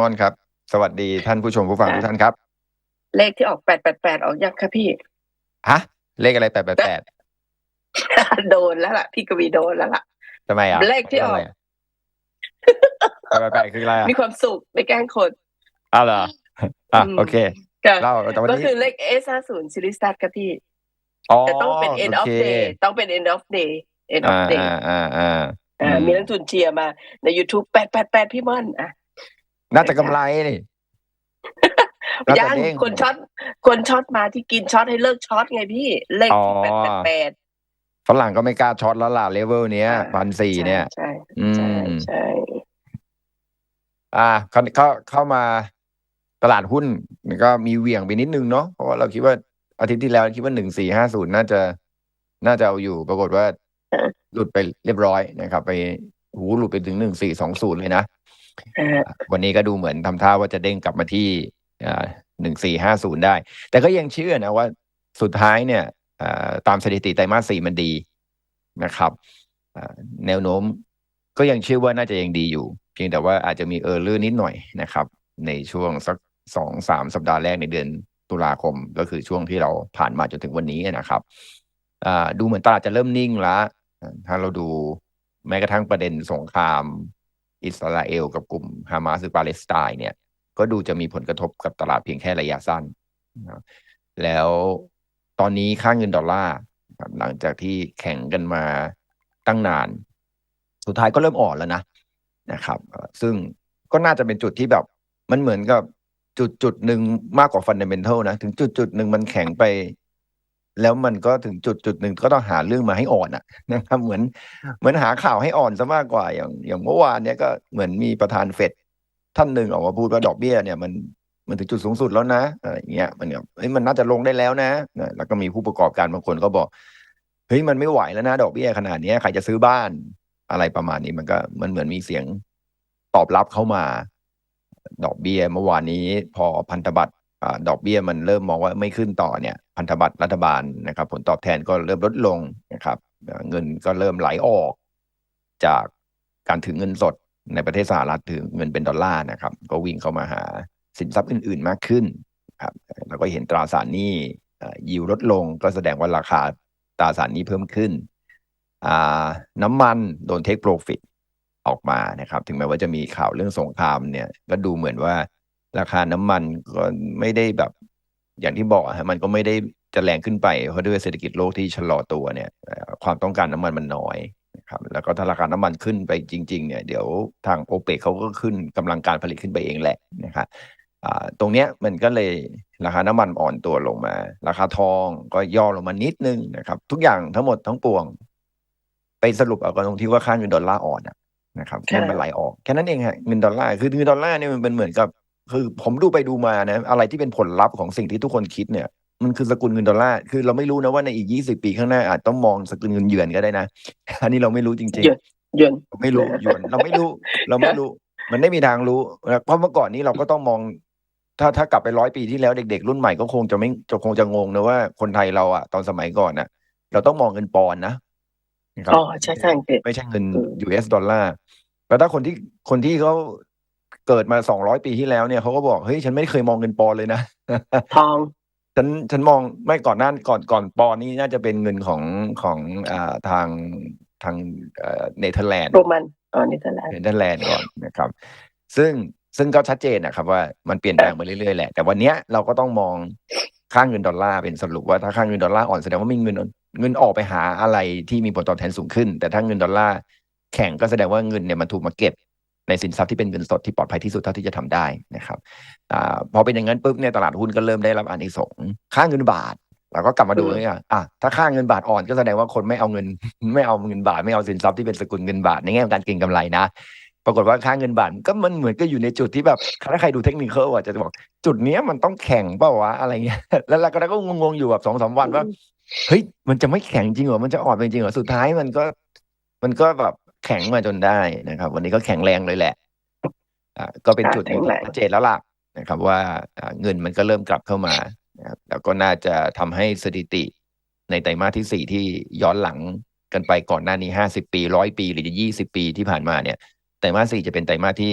ม่อนครับ สวัสดีท่านผู้ชมผู้ฟังค่ะทุกท่านครับ เลขที่ออกแปดแปดแปดออกยังคะพี่ฮะเลขอะไรแปดแปดแปดโดนแล้วล่ะ พี่กวีโดนแล้วล่ะทำไมอะเลขที่ออกแปดแปดแปดคืออะไรอะมีความสุขไม่แกล้งคนอ้าวเหรออะอืมโอเคก็เล่าแต่วันก็นี้คือเลข S ห้าศูนย์ซีรีส์สตาร์ครับพี่อ๋อแต่ต้องเป็น end โอ of เค day ต้องเป็น end of day end of อ่า day อ่าอ่าอ่าอ่าอืมมีนักทุนเชียร์มาใน YouTube แปดแปดแปดพี่ม่อนอะ น่าจะกำไรนี่น่าจะยังเด้งคนช็อตคนช็อตมาที่กินช็อตให้เลิกช็อตไงพี่ เลขอ๋อแปดแปดแปดฝรั่งก็ไม่กล้าช็อตแล้วล่ะเลเวลเนี้ยพันสี่เนี่ย ใช่อืใช่มใช่อ่าเขาเข้าเข้ามาตลาดหุ้นก็มีเหวี่ยงไปนิดนึงเนาะเพราะว่าเราคิดว่าอาทิตย์ที่แล้วคิดว่าหนึ่งสี่ห้าศูนย์น่าจะ น่าจะเอาอยู่ ปรากฏว่า หลุดไปเรียบร้อยนะครับ ไปหูหลุดไปถึงหนึ่งสี่สองศูนย์เลยนะอ่า วันนี้ก็ดูเหมือนทำท่าว่าจะเด้งกลับมาที่หนึ่งสี่ห้าศูนย์ได้ แต่ก็ยังเชื่อนะว่าสุดท้ายเนี่ยตามสถิติไตรมาสสี่มันดีนะครับแนวโน้มก็ยังเชื่อว่าน่าจะยังดีอยู่ เพียงแต่ว่าอาจจะมีเออร์เลอร์นิดหน่อยนะครับ ในช่วงสักสองสามสัปดาห์แรกในเดือนตุลาคมก็คือช่วงที่เราผ่านมาจนถึงวันนี้นะครับดูเหมือนตลาดจะเริ่มนิ่งแล้วถ้าเราดูแม้กระทั่งประเด็นสงคราม อิสราเอลกับกลุ่มฮามาสหรือปาเลสไตน์เนี่ย ก็ดูจะมีผลกระทบกับตลาดเพียงแค่ระยะสั้นนะแล้วตอนนี้ค่าเงินดอลลาร์หลังจากที่แข่งกันมาตั้งนาน สุดท้ายก็เริ่มอ่อนแล้วนะนะครับ ซึ่งก็น่าจะเป็นจุดที่แบบมันเหมือนกับจุดจุดหนึ่งมากกว่าฟันเดเมนทัลนะ ถึงจุดจุดหนึ่งมันแข็งไป แล้วมันก็ถึงจุดจุดหนึ่งก็ต้องหาเรื่องมาให้อ่อนอะนะครับ เหมือนเหมือนหาข่าวให้อ่อนซะมากกว่าอย่างอย่างเมื่อวานเนี่ยก็เหมือนมีประธานเฟดท่านหนึ่งออกมาพูดว่าดอกเบี้ยเนี่ยมันมันถึงจุดสูงสุดแล้วนะอะไรอย่างเงี้ยมันแบบเฮ้ยมันน่าจะลงได้แล้วนะนะ แล้วก็มีผู้ประกอบการบางคนก็บอกเฮ้ยมันไม่ไหวแล้วนะ ดอกเบี้ยขนาดเนี้ยใครจะซื้อบ้านอะไรประมาณนี้มันก็มันเหมือนมีเสียงตอบรับเข้ามา ดอกเบี้ยเมื่อวานนี้ พอพันธบัตรอ่า ดอกเบี้ยมันเริ่มมองว่าไม่ขึ้นต่อเนี่ยพันธบัตรรัฐบาลนะครับ ผลตอบแทนก็เริ่มลดลงนะครับ เงินก็เริ่มไหลออก จากการถือเงินสดในประเทศสหรัฐถือเงินเป็นดอลลาร์นะครับ ก็วิ่งเข้ามาหาสินทรัพย์อื่น ๆมากขึ้นครับแล้วก็เห็นตราสารหนี้ยิวลดลงก็แสดงว่าราคาตราสารหนี้เพิ่มขึ้น น้ำมันโดนเทคโปรฟิตออกมานะครับ ถึงแม้ว่าจะมีข่าวเรื่องสงครามเนี่ย ก็ดูเหมือนว่า ราคาน้ำมันก็ไม่ได้แบบ อย่างที่บอกอะฮะมันก็ไม่ได้จะแรงขึ้นไปเพราะด้วยเศรษฐกิจโลกที่ชะลอตัวเนี่ยเอ่อความต้องการน้ำมันมันน้อยนะครับแล้วก็ถ้าราคาน้ำมันขึ้นไปจริง ๆ เนี่ยเดี๋ยวทางโอเปกเขาก็ขึ้นกำลังการผลิตขึ้นไปเองแหละนะครับอ่าตรงเนี้ยมันก็เลยราคาน้ำมันอ่อนตัวลงมา ราคาทองก็ย่อลงมานิดนึงนะครับ ทุกอย่างทั้งหมดทั้งปวง ไปสรุปเอากันตรงที่ว่าค่าเงินดอลลาร์อ่อนอะนะครับเงินมันไหลออกแค่นั้นเองฮะเงินดอลลาร์คือเงินดอลลาร์เนี่ยมันเป็นเหมือนกับ คือผมดูไปดูมานะ อะไรที่เป็นผลลัพธ์ของสิ่งที่ทุกคนคิดเนี่ย มันคือสกุลเงินดอลลาร์ คือเราไม่รู้นะว่าในอีกยี่สิบปีข้างหน้าอาจต้องมองสกุลเงินหยวนก็ได้นะ อันนี้เราไม่รู้จริงหยวนหยวนๆไม่รู้หยวนเราไม่รู้ เราไม่รู้ มันไม่มีทางรู้นะเพราะเมื่อก่อนนี้เราก็ต้องมอง ถ้าถ้ากลับไปร้อยปีที่แล้วเด็ก ๆ รุ่นใหม่ก็คงจะไม่จะคงจะงงนะว่าคนไทยเราอะตอนสมัยก่อนน่ะเราต้องมองเงินปอนด์นะนะครับอ๋อใช่ใช่เด็ดไม่ใช่เงินอืม US ดอลลาร์แล้วถ้าคนที่คนที่เขา เกิดมาสองร้อยปีที่แล้วเนี่ยเขาก็บอกเฮ้ยฉันไม่เคยมองเงินปอนด์เลยนะทองฉันฉันมองไม่ก่อนหน้าก่อนก่อนปอนด์นี่น่าจะเป็นเงินของของอ่าทางทางเอ่อเนเธอร์แลนด์โรมันอ๋อนี่ตลาดเนเธอร์แลนด์ก่อนนะครับ ซึ่งซึ่งก็ชัดเจนนะครับว่ามันเปลี่ยนแปลงไปเรื่อยๆแหละ แต่วันเนี้ยเราก็ต้องมองค่าเงินดอลลาร์เป็นสรุปว่าถ้าค่าเงินดอลลาร์อ่อนแสดงว่ามีเงินเงินออกไปหาอะไรที่มีผลตอบแทนสูงขึ้น แต่ถ้าเงินดอลลาร์แข็งก็แสดงว่าเงินเนี่ยมันถูกมาเก็บ ในสินทรัพย์ที่เป็นเงินสดที่ปลอดภัยที่สุดเท่าที่จะทำได้นะครับอพอเป็นอย่างนั้นปุ๊บเนี่ยตลาดหุ้นก็เริ่มได้รับอานิสงส์ค่าเงินบาทเราก็กลับมาดูเลยอะอะถ้าค่าเงินบาทอ่อนก็แสดงว่าคนไม่เอาเงิน ไม่เอาเงินบาท ไม่เอาสินทรัพย์ที่เป็นสกุลเงินบาทในแง่ของการเก็งกำไรนะ ปรากฏว่าค่าเงินบาทก็มันเหมือนก็อยู่ในจุดที่แบบถ้าใครดูเทคนิคเขาอาจจะบอก จุดเนี้ยมันต้องแข่งเปล่าวะอะไรเงี้ยแล้วเราก็งงๆอยู่แบบสองสามวันว่าเฮ้ยมันจะไม่แข็งจริงเหรอมันจะอ่อนจริงเหรอสุดท้ายมันก็ มันก็แบบ แข็งมาจนได้นะครับ วันนี้ก็แข็งแรงเลยแหละอ่าก็เป็นจุดหนึ่งที่ชัดเจนแล้วล่ะนะครับว่าอ่าเงินมันก็เริ่มกลับเข้ามานะครับแล้วก็น่าจะทำให้สถิติในไตรมาสที่สี่ที่ย้อนหลังกันไปก่อนหน้านี้ห้าสิบปีร้อยปี หรือยี่สิบปีที่ผ่านมาเนี่ยไตรมาสสี่จะเป็นไตรมาสที่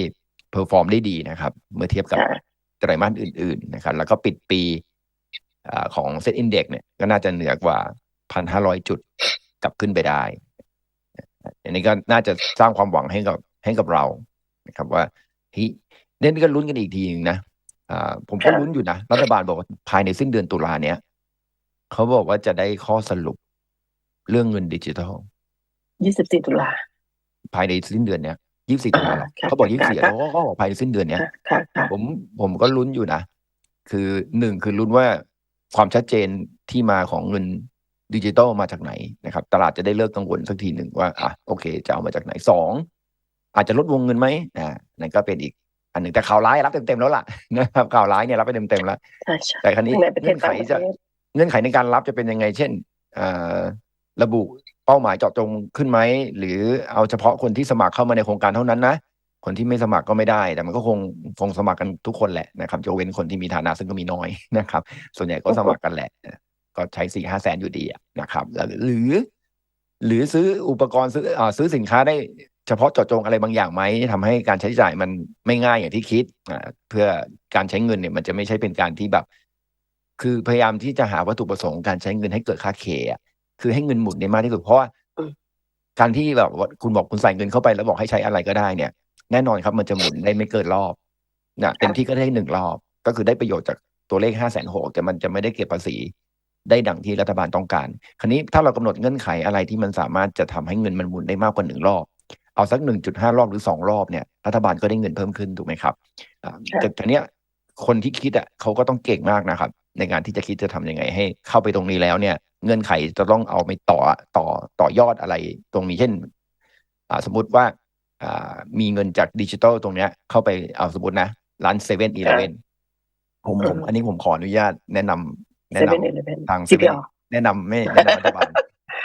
เพเพอร์ฟอร์มได้ดีนะครับ เมื่อเทียบกับค่ะไตรมาสอื่น ๆ นะครับ แล้วก็ปิดปีอาของเซ็ตอินเด็กเนี่ยก็น่าจะเหนือกว่าพันห้าร้อยจุดกลับขึ้นไปได้ อันนี้ก็น่าจะสร้างความหวังให้กับให้กับเรานะครับว่าเฮ้ยเนี่ยนี่ก็ลุ้นกันอีกทีหนึงนะอ่าผมก็ค่ะลุ้นอยู่นะรัฐบาลบอกว่าภายในสิ้นเดือนตุลาเนี้ยเขาบอกว่าจะได้ข้อสรุปเรื่องเงินดิจิทัลยี่สิบสี่ตุลาภายในสิ้นเดือนเนี้ยยี่สี่ตุลาหรอค่ะเขาบอกยี่ค่ะสี่ค่ะเขาก็บอกภายในสิ้นเดือนเนี้ยค่ะค่ะค่ะผมผมก็ลุ้นอยู่นะ คือหนึ่งคือลุ้นว่าความชัดเจนที่มาของเงิน ดิจิตอลมาจากไหนนะครับ ตลาดจะได้เลิกกังวลสักทีหนึ่งว่าอะโอเค จะเอามาจากไหนสองอาจจะลดวงเงินไหมอ่านั่นก็เป็นอีก อันหนึ่งแต่ข่าวร้ายรับเต็มๆแล้วล่ะนะครับข่าวร้ายเนี่ยรับไปเต็มๆแล้วใช่ใช่แต่ครั้นี้ทั้งในประเทเงื่ศอนไขต่างประเทจะศเงื่อนไขในการรับจะเป็นยังไง เช่นเอ่อระบุเป้าหมายเจาะจงขึ้นไหมหรือเอาเฉพาะคนที่สมัครเข้ามาในโครงการเท่านั้นนะคนที่ไม่สมัครก็ไม่ได้ แต่มันก็คงคงสมัครกันทุกคนแหละนะครับยกเว้นคนที่มีฐานะซึ่งก็มีน้อยนะครับ ส่วนใหญ่ก็สมัครกันแหละ ก็ใช้สี่ห้าแสนอยู่ดีนะครับแล้วหรือ หรือซื้ออุปกรณ์ซื้ออซื้อสินค้าได้เฉพาะเจาะจงอะไรบางอย่างไหมทำให้การใช้จ่ายมันไม่ง่ายอย่างที่คิดเพื่อการใช้เงินเนี่ยมันจะไม่ใช่เป็นการที่แบบ คือพยายามที่จะหาวัตถุประสงค์การใช้เงินให้เกิดค่าเคคือให้เงินหมุนได้มากที่สุดเพราะว่าการที่แบบคุณบอกคุณใส่เงินเข้าไปแล้วบอกให้ใช้อะไรก็ได้เนี่ย แน่นอนครับมันจะหมุนได้ไม่เกินรอบนะเต็มที่ก็ได้หนึ่งรอบ ก็คือได้ประโยชน์จากตัวเลขห้าแสนหกแต่มันจะไม่ได้เก็บภาษี ได้ดังที่รัฐบาลต้องการ คราวนี้ถ้าเรากำหนดเงื่อนไขอะไรที่มันสามารถจะทำให้เงินมันหมุนได้มากกว่าหนึ่งรอบ เอาสักหนึ่งจุดห้ารอบหรือสองรอบเนี่ยรัฐบาลก็ได้เงินเพิ่มขึ้นถูกไหมครับอ่าค่ะแต่ทีเนี้ยคนที่คิดอะเขาก็ต้องเก่งมากนะครับ ในการที่จะคิดจะทำยังไงให้ เข้าไปตรงนี้แล้วเนี่ย เงื่อนไขจะต้องเอาไปต่อต่อต่อยอดอะไรตรงนี้เช่นอ่าสมมุติว่าอ่ามีเงินจากดิจิทัลตรงเนี้ย เข้าไปเอาสมมตินะร้านเซเว่นอีเลเว่นผมผมอืมอันนี้ผมขออนุญาตแนะนำเซ แนะนำเว่นเอเลเวนทางซีพี7อแนะนำไม่แนะนำรัฐบาล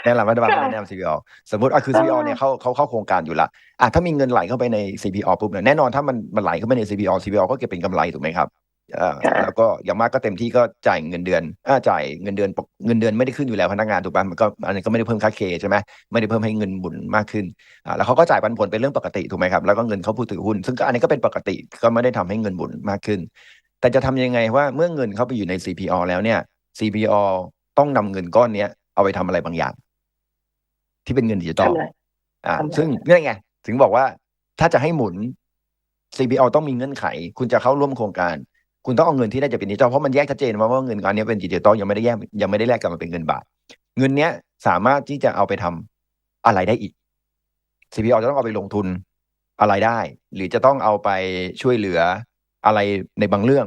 แนะนำรัฐบาลค่ะไม่แนะนำ CPO สมมติอะคือ CPO เนี่ยเขาเขาเข้าโครงการอยู่ละอะถ้ามีเงินไหลเข้าไปใน CPO ปุ๊บเนี่ยแน่นอนถ้ามันมันไหลเข้าไปใน CPO CPO ก็เก็บเป็นกำไรถูกไหมครับเอ่อค่ะแล้วก็อย่างมากก็เต็มที่ก็จ่ายเงินเดือนอ่าจ่ายเงินเดือนปกเงินเดือนไม่ได้ขึ้นอยู่แล้วพนักงานถูกป่ะมันก็อันนี้ก็ไม่ได้เพิ่มค่าเคใช่ไหมไม่ได้เพิ่มให้เงินหมุนมากขึ้นอ่าแล้วเขาก็จ่ายปันผลเป็นเรื่องปกติถูกไหมครับแล้วก็เงินเขาผู้ถือหุ้น ซึ่งก็อันนี้ก็เป็นปกติก็ไม่ได้ทำให้เงินหมุนมากขึ้น แต่จะทำยังไงว่าเมื่อเงินเข้าไปอยู่ใน CPO แล้วเนี่ย CPO ต้องนำเงินก้อนเนี้ยเอาไปทำอะไรบางอย่าง ที่เป็นเงินดิจิตอลทำอะไรอ่าทำอะไรซึ่งนี่ไง ถึงบอกว่าถ้าจะให้หมุน CPO ต้องมีเงื่อนไข คุณจะเข้าร่วมโครงการ คุณต้องเอาเงินที่ได้จากเป็นดิจิตอลเพราะมันแยกชัดเจนมาว่าเงินก้อนนี้เป็นดิจิตอลยังไม่ได้แยกยังไม่ได้แลกกลับมาเป็นเงินบาท เงินเนี้ยสามารถที่จะเอาไปทำอะไรได้อีก CPO จะต้องเอาไปลงทุนอะไรได้ หรือจะต้องเอาไปช่วยเหลือ อะไรในบางเรื่อง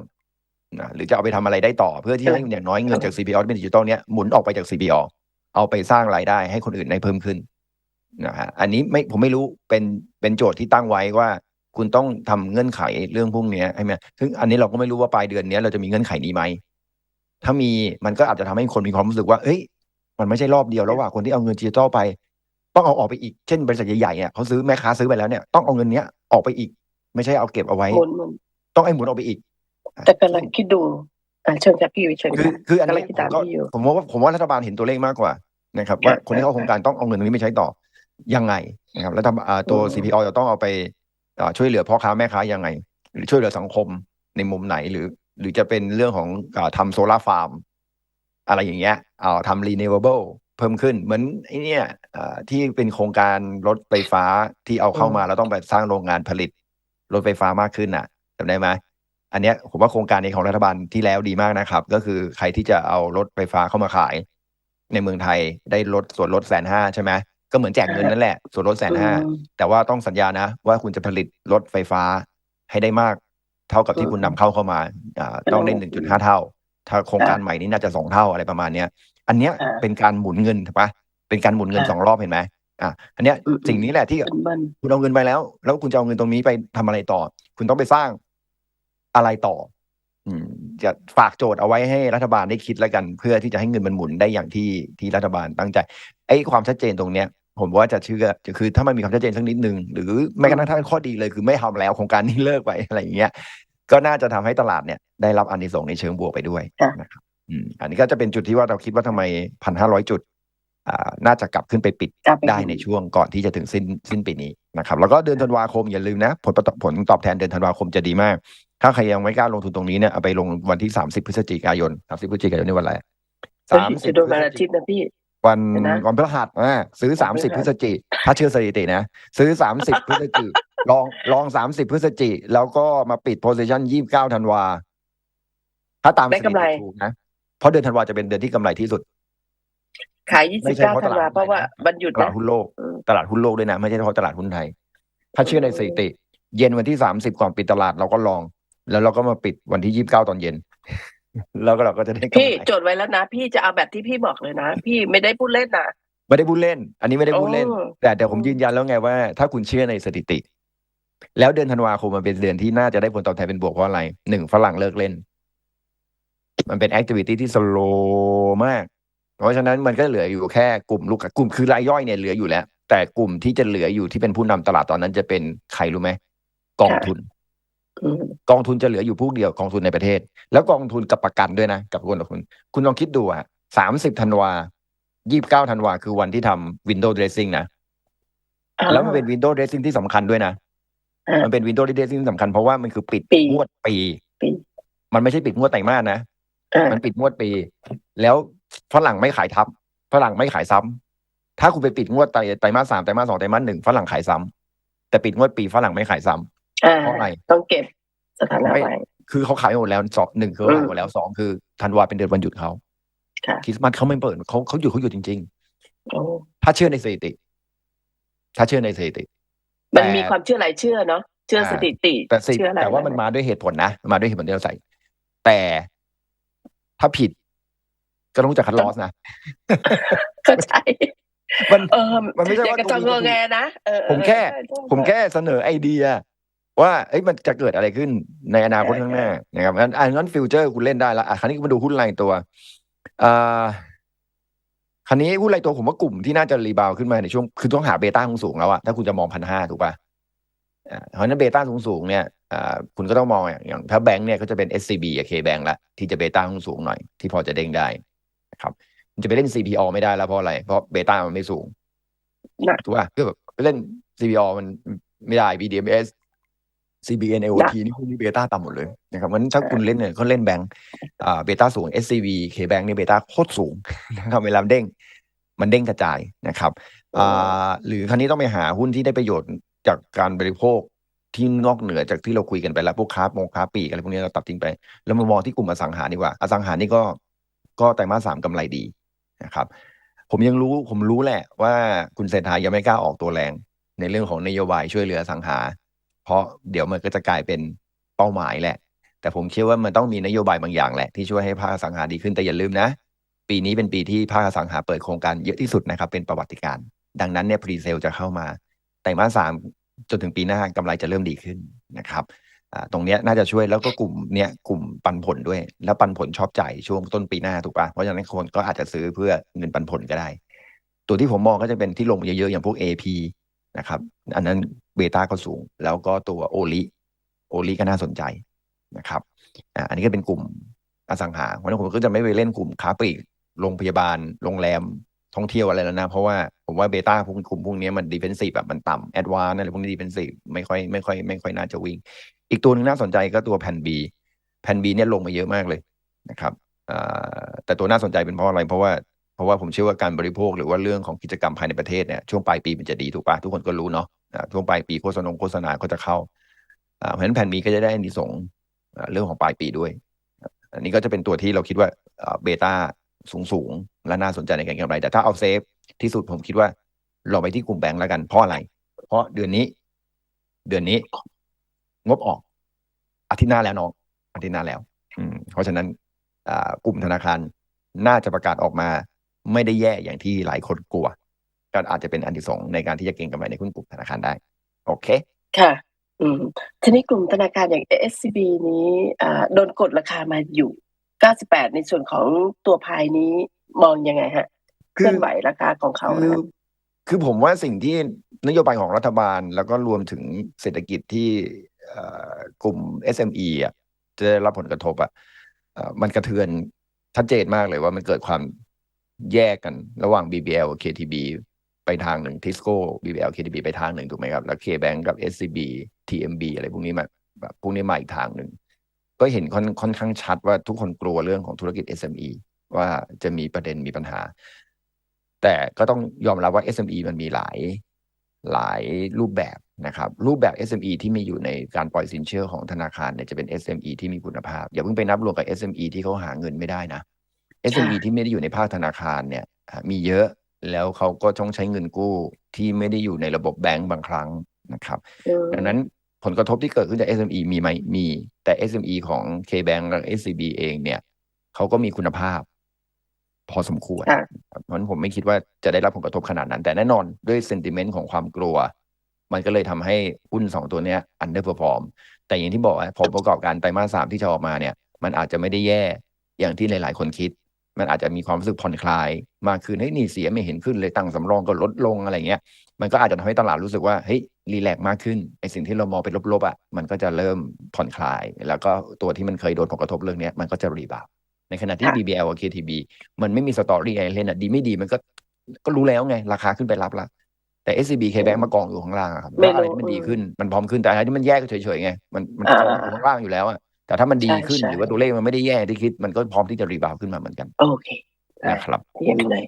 นะหรือจะเอาไปทำอะไรได้ต่อเพื่อที่ให้อย่างน้อยเงินจาก CPO ที่เป็นดิจิตอลเนี้ยหมุนออกไปจาก CPO เอาไปสร้างรายได้ให้คนอื่นได้เพิ่มขึ้นนะฮะอันนี้ไม่ผมไม่รู้เป็นเป็นโจทย์ที่ตั้งไว้ว่า คุณต้องทำเงื่อนไขเรื่องพวกเนี้ยให้ไหมซึ่งอันนี้เราก็ไม่รู้ว่าปลายเดือนเนี้ยเราจะมีเงื่อนไขนี้ไหมถ้ามีมันก็อาจจะทำให้คนมีความรู้สึกว่า เอ้ย มันไม่ใช่รอบเดียวแล้วว่าคนที่เอาเงินดิจิตอลไป ต้องเอาออกไปอีกเช่นบริษัทใหญ่ๆเนี่ยเขาซื้อแม่ค้าซื้อไปแล้วเนี่ยต้องเอาเงินเนี้ยออกไปอีก ไม่ใช่เอาเก็บเอาไว้หมุนหมุน ต้องให้หมุนออกไปอีก แต่กำลังคิดดูอ่าเชิญครับพี่วิเชิญคือค่ะคืออันกำลันี้งคิดผตามมก็พี่อยู่ผมว่าผมว่ารัฐบาลเห็นตัวเลขมากกว่านะครับว่าคนที่เข้าโครงการต้องเอาเงินตรงนี้ไปใช้ต่อยังไงนะครับแล้วทำอ่าตัวอืม CPO จะต้องเอาไปอ่าช่วยเหลือพ่อค้าแม่ค้ายังไง หรือช่วยเหลือสังคมในมุมไหนหรือ หรือจะเป็นเรื่องของอาทำโซลาร์ฟาร์ม อะไรอย่างเงี้ยเอาทำ renewable เพิ่มขึ้น เหมือนไอ้เนี่ยอ่าที่เป็นโครงการรถไฟฟ้าที่เอาเข้ามาแล้วต้องไปสร้างโรงงานผลิต รถไฟฟ้ามากขึ้นน่ะ จำได้ไหมอันเนี้ยผมว่าโครงการนี้ของรัฐบาลที่แล้วดีมากนะครับ ก็คือใครที่จะเอารถไฟฟ้าเข้ามาขาย ในเมืองไทยได้ลดส่วนลดแสนห้าใช่ไหมก็เหมือนแจกเงินนั่นแหละ ส่วนลดแสนห้าอืมแต่ว่าต้องสัญญานะ ว่าคุณจะผลิตรถไฟฟ้าให้ได้มาก เท่ากับที่อืมคุณนำเข้าเข้ามาอ่าต้องได้หนึ่งจุดห้าเท่า ถ้าโครงการใหม่นี้น่าจะสองเท่าอะไรประมาณเนี้ย อันเนี้ยอ่าเป็นการหมุนเงินถูกปะเป็นการหมุนเงินอ่าสองรอบเห็นไหมอะอันเนี้ยอืมสิ่งนี้แหละที่เป็นมันคุณเอาเงินไปแล้ว แล้วคุณจะเอาเงินตรงนี้ไปทำอะไรต่อ คุณต้องไปสร้าง อะไรต่ออืมจะฝากโจทย์เอาไว้ให้รัฐบาลได้คิดแล้วกัน เพื่อที่จะให้เงินมันหมุนได้อย่างที่ที่รัฐบาลตั้งใจไอ้ความชัดเจนตรงเนี้ย ผมว่าจะเชื่อคือถ้ามันมีความชัดเจนสักนิดนึงหรือแม้กระทั่งถ้าเป็นข้อดีเลยคือไม่ทำแล้วโครงการนี้เลิกไปอะไรอย่างเงี้ยก็น่าจะทำให้ตลาดเนี่ย ได้รับอานิสงส์ในเชิงบวกไปด้วยค่ะนะครับอืมอันนี้ก็จะเป็นจุดที่ว่าเราคิดว่าทำไมพันห้าร้อยจุดอ่าน่าจะกลับขึ้นไปปิดกลับไปได้ในช่วงก่อนที่จะถึงสิ้นสิ้นปีนี้นะครับ แล้วก็เดือนธันวาคมอย่าลืมนะ ผลประตผลตอบแทนเดือนธันวาคมจะดีมาก ถ้าใครยังไม่กล้าลงทุนตรงนี้เนี่ยเอาไปลงวันที่30พฤศจิกายน30พฤศจิกายนนี่วันอะไรเฮ้ยสามสิจะบโดนวันอาทิตย์นะพี่วันเดี๋ยวนะวันพฤหัสอ่าซื้อวันพฤหัส30พฤศจิถ้าเชื่อสถิตินะ ซื้อ30พฤศจิลองลอง30พฤศจิแล้วก็มาปิดโพซิชัน29ธันวาถ้าตามได้กำไรสถิติถูกนะ เพราะเดือนธันวาจะเป็นเดือนที่กำไรที่สุด ขายไม่ใช่เพราะ29ธันวาตลาดเพราะว่าไทยนะวันหยุดตลานะดหุ้นโลกอืมตลาดหุ้นโลกด้วยนะ ไม่ใช่เฉพาะตลาดหุ้นไทย ถ้าเชื่อในสถิติ เย็นวันที่สามสิบก่อนปิดตลาดเราก็ลอง แล้วเราก็มาปิดวันที่ยี่สิบเก้าตอนเย็น แล้วก็เราก็จะได้กำพี่ไรจดไว้แล้วนะ พี่จะเอาแบบที่พี่บอกเลยนะ พี่ไม่ได้พูดเล่นนะไม่ได้พูดเล่น อันนี้ไม่ได้พูดเล่นโอ้แต่แต่ผมยืนยันแล้วไงว่า ถ้าคุณเชื่อในสถิติ แล้วเดือนธันวาคมมันเป็นเดือนที่น่าจะได้ผลตอบแทนเป็นบวกเพราะอะไรหนึ่งฝรั่งเลิกเล่น มันเป็นแอคทิวิตี้ที่สโลมาก เพราะฉะนั้นมันก็เหลืออยู่แค่กลุ่มลูกกลุ่มคือรายย่อยเนี่ยเหลืออยู่แล้ว แต่กลุ่มที่จะเหลืออยู่ที่เป็นผู้นำตลาดตอนนั้นจะเป็นใครรู้ไหมกองทุนอืม กองทุนจะเหลืออยู่พวกเดียวกองทุนในประเทศ แล้วกองทุนกับประกันด้วยนะ กับคนละคุณ คุณลองคิดดูอะสามสิบธันวายี่บเก้าธันวาคือวันที่ทำ window dressing นะ แล้วมันเป็น window dressing ที่สำคัญด้วยนะอ่ามันเป็น window dressing ที่สำคัญเพราะว่ามันคือปิดปีงวดปีปี มันไม่ใช่ปิดงวดไตรมาสนะอ่ามันปิดงวดปี แล้วฝรั่งไม่ขายทับฝรั่งไม่ขายซ้ำถ้าคุณไปปิดงวดไตรไตรมาสสามไตรมาสสองไตรมาสหนึ่งฝรั่งขายซ้ำแต่ปิดงวดปีฝรั่งไม่ขายซ้ำอ่า เพราะอะไรต้องเก็บสถานะไม่ไว้คือเขาขายหมดแล้วสองหนึ่งคือเขาขายหมดแล้วสองคือธันวาเป็นเดือนวันหยุดเขาค่ะคริสต์มาสเขาไม่เปิดเขาเขาหยุดเขาหยุดจริงโอ้ๆถ้าเชื่อในสถิติ ถ้าเชื่อในสถิติ มันแต่มีความเชื่อหลายเชื่อเนาะเชื่ออ่าสถิติแต่สิเชื่ออะไรแต่ว่ามันมาด้วยเหตุผลนะมาด้วยเหตุผลที่เราใส่ แต่ถ้าผิด ก็ต้องรู้จักคัดลอสนะก็ใช่มันเออมันไม่ใช่อย่าว่ากระจองถูงกอแงนะเออเออผมแค่ใช่ใช่ผมแค่เสนอไอเดีย ว่าเอ้ยมันจะเกิดอะไรขึ้นในอนาคตข้างหน้านะครับงั้นอันนั้นฟิวเจอร์คุณเล่นได้ละอะคราวนี้มาดูหุ้นรายตัวอ่าคราวนี้หุ้นรายตัวผมว่ากลุ่มที่น่าจะรีบาวด์ขึ้นมาในช่วงคือต้องหาเบต้าสูงๆแล้วอะถ้าคุณจะมองพันห้าถูกป่ะอ่าเพราะฉะนั้นเบต้าสูงๆเนี่ยอ่าคุณก็ต้องมองอย่างอย่างถ้าแบงค์เนี่ยก็จะเป็น SCB กับ KBank ละที่จะเบต้าสูงๆหน่อยที่พอจะเด้งได้นะครับมันจะไปเล่น CPO ไม่ได้แล้วเพราะอะไร เพราะเบต้ามันไม่สูงหนักถูกป่ะคือแบบไปเล่น CPO มันไม่ได้ BDMs CBN AOT นี่พวกนี้เบต้าต่ำหมดเลยนะครับงั้นถ้าคุณเล่นเนี่ยเขาเล่นแบงค์อ่าเบต้าสูง SCB KBank นี่เบต้าโคตรสูงนะครับเวลามันเด้งมันเด้งกระจายนะครับอ่าหรือครั้นี้ต้องไปหาหุ้นที่ได้ประโยชน์จากการบริโภคที่นอกเหนือจากที่เราคุยกันไปแล้วพวกค้าโมค้าปลีกอะไรพวกนี้เราตัดทิ้งไป แล้วมามองที่กลุ่มอสังหาดีกว่า อสังหานี่ก็ก็ไตรมาสสามกำไรดีนะครับ ผมยังรู้ผมรู้แหละว่าคุณเศรษฐายังไม่กล้าออกตัวแรง ในเรื่องของนโยบายช่วยเหลืออสังหา เพราะเดี๋ยวมันก็จะกลายเป็นเป้าหมายแหละ แต่ผมเชื่อว่ามันต้องมีนโยบายบางอย่างแหละ ที่ช่วยให้ภาคสังหาดีขึ้นแต่อย่าลืมนะ ปีนี้เป็นปีที่ภาคสังหาเปิดโครงการเยอะที่สุดนะครับ เป็นประวัติการ์ดังนั้นเนี่ยพรีเซลจะเข้ามาไตรมาสสามจนถึงปีหน้ากำไรจะเริ่มดีขึ้นนะครับตรงเนี้ยน่าจะช่วยแล้วก็กลุ่มเนี้ยกลุ่มปันผลด้วย แล้วปันผลชอบใจช่วงต้นปีหน้าถูกป่ะเพราะฉะนั้นคนก็อาจจะซื้อเพื่อเงินปันผลก็ได้ ตัวที่ผมมองก็จะเป็นที่ลงเยอะๆอย่างพวก AP นะครับ อันนั้นเบต้าก็สูง แล้วก็ตัวโอลิโอลิก็น่าสนใจนะครับอ่าอันนี้ก็เป็นกลุ่มอสังหาเพราะฉะนั้นผมก็จะไม่ไปเล่นกลุ่มค้าปลีกโรงพยาบาล โรงแรมท่องเที่ยวอะไรแล้วนะ เพราะว่าผมว่าเบต้าพวกกลุ่มพวกนี้มันดีเฟนซีฟแบบมันต่ำแอดวานอะไรพวกนี้ดีเฟนซีฟไม่ค่อยไม่ค่อยไม่ค่อยน่าจะวิ่ง อีกตัวหนึงน่าสนใจก็ตัวแผ่นบีแผ่นบีเนี่ยลงมาเยอะมากเลยนะครับแต่ตัวน่าสนใจเป็นเพราะอะไร เพราะว่า เพราะว่าผมเชื่อว่าการบริโภคหรือว่าเรื่องของกิจกรรมภายในประเทศเนี่ยช่วงปลายปีมันจะดีถูกปะทุกคนก็รู้เนาะช่วงปลายปีโฆษณาโฆษณาก็จะเข้าเพราะฉะนั้นแผ่นบีก็จะได้อานิสงเรื่องของปลายปีด้วย อันนี้ก็จะเป็นตัวที่เราคิดว่าเบต้าสูงสูงและน่าสนใจในการกำไร แต่ถ้าเอาเซฟที่สุดผมคิดว่าเราไปที่กลุ่มแบงก์แล้วกันเพราะอะไร เพราะเดือนนี้ เดือนนี้ งบออกอาทิตย์หน้าแล้วน้องอาทิตย์หน้าแล้ว อืมเพราะฉะนั้นกลุ่มธนาคารน่าจะประกาศออกมา ไม่ได้แย่อย่างที่หลายคนกลัว ก็อาจจะเป็นอันที่สองในการที่จะเก็งกำไรในหุ้นกลุ่มธนาคารได้ โอเค ค่ะ อืมทีนี้กลุ่มธนาคารอย่าง SCB นี้อ่าโดนกดราคามาอยู่ 98 ในส่วนของตัวพายนี้มองยังไงฮะเคลื่อนไหวราคาของเขาคือนะฮะคือผมว่าสิ่งที่นโยบายของรัฐบาลแล้วก็รวมถึงเศรษฐกิจที่เอ่อกลุ่ม SME อะจะได้รับผลกระทบอะเอ่อมันกระเทือนชัดเจนมากเลยว่ามันเกิดความ แยกกันระหว่าง BBL กับ KTB ไปทางหนึ่ง Tisco BBL KTB ไปทางหนึ่งถูกไหมครับ แล้ว KBank กับ SCB TMB อะไรพวกนี้มาแบบพวกนี้มาอีกทางหนึ่ง ก็เห็นค่อนค่อนข้างชัดว่าทุกคนกลัวเรื่องของธุรกิจ SME ว่าจะมีประเด็นมีปัญหา แต่ก็ต้องยอมรับว่า SME มันมีหลายหลายรูปแบบนะครับ รูปแบบ SME ที่มีอยู่ในการปล่อยสินเชื่อของธนาคารเนี่ยจะเป็น SME ที่มีคุณภาพ อย่าเพิ่งไปนับรวมกับ SME ที่เขาหาเงินไม่ได้นะ SME ที่ไม่ได้อยู่ในภาคธนาคารเนี่ยอะมีเยอะแล้วเขาก็ต้องใช้เงินกู้ที่ไม่ได้อยู่ในระบบแบงก์บางครั้งนะครับอืมดังนั้นผลกระทบที่เกิดขึ้นจาก SME มีไหมมี แต่ SME ของ KBank และ SCB เองเนี่ยเขาก็มีคุณภาพ พอสมควรค่ะเพราะฉะนั้นผมไม่คิดว่าจะได้รับผลกระทบขนาดนั้น แต่แน่นอนด้วยเซนติเมนต์ของความกลัว มันก็เลยทำให้หุ้นสองตัวเนี้ย underperform แต่อย่างที่บอกว่าผลประกอบการไตรมาสสามที่จะออกมาเนี่ย มันอาจจะไม่ได้แย่อย่างที่หลาย ๆ คนคิด มันอาจจะมีความรู้สึกผ่อนคลาย มากขึ้นเฮ้ยหนี่เสียไม่เห็นขึ้นเลยตั้งสำรองก็ลดลงอะไรเงี้ย มันก็อาจจะทำให้ตลาดรู้สึกว่าเฮ้ยรีแลกซ์มากขึ้นไอสิ่งที่เรามองเป็นลบๆอะมันก็จะเริ่มผ่อนคลาย แล้วก็ตัวที่มันเคยโดนผลกระทบเรื่องเนี้ยมันก็จะรีบาวด์ในขณะที่ค่ะ BBL กับ KTB มันไม่มีสตอรี่อะไรเล่นอะดีไม่ดีมันก็ก็รู้แล้วไง ราคาขึ้นไปรับละแต่ SCB KBank มากองอยู่ข้างล่างอะครับไม่แล้วอะไรรู้ที่มันดีอืมขึ้นมันพร้อมขึ้นแต่อะไรที่มันแย่ก็เฉยๆไงมันมันอ่ากองอยู่ข้างล่างอยู่แล้วอะ แต่ถ้ามันดีใช่ขึ้นใช่หรือว่าตัวเลขมันไม่ได้แย่ที่คิดมันก็พร้อมที่จะรีบาวด์ขึ้นมาเหมือนกันโอเคได้นะครับเยี่ยมเลย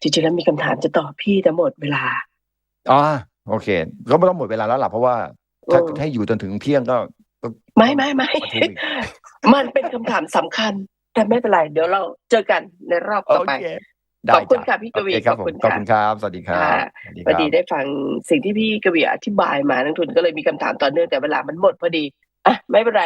จริงๆแล้วมีคำถามจะตอบพี่แต่หมดเวลาอ๋อโอเค ก็ไม่ต้องหมดเวลาแล้วล่ะเพราะว่าถ้าเออถ้าอยู่จนถึงเที่ยงก็ก็ไม่ไม่ไม่ประชุมอีกมันเป็นคำถามสำคัญ แต่ไม่เป็นไร เดี๋ยวเราเจอกันในรอบต่อไปโอเคขอบคุณได้ค่ะพี่กวีโอเคครับขอบคุณผมขอบค่ะคุณครับ สวัสดีครับค่ะสวัสดีพคอรับดีได้ฟังสิ่งที่พี่กวีอธิบายมานักทุนก็เลยมีคำถามต่อเนื่องแต่เวลามันหมดพอดีอะไม่เป็นไร